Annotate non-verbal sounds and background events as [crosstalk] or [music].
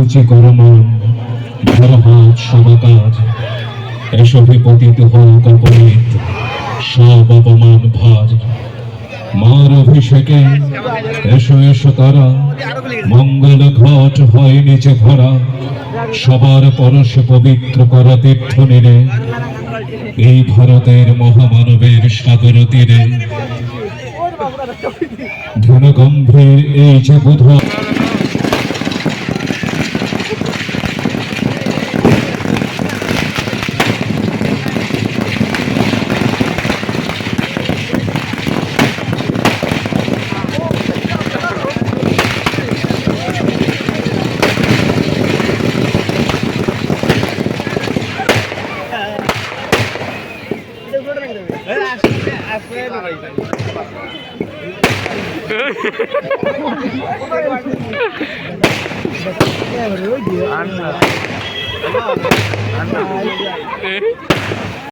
সূচি করমন ধর হাত সমাকার এসো হে পতিত সব অপমান ভার মার অভিষেকে এসো এসো তারা, মঙ্গল ঘট হয় নিচে ভরা। সবার পরশে পবিত্র করা তীর্থ নিরে। এই ভারতের মহামানবের সাগর তীরে। ধন গম্ভীর এই যে বুধ আন্না আন্না [laughs] [laughs] [laughs]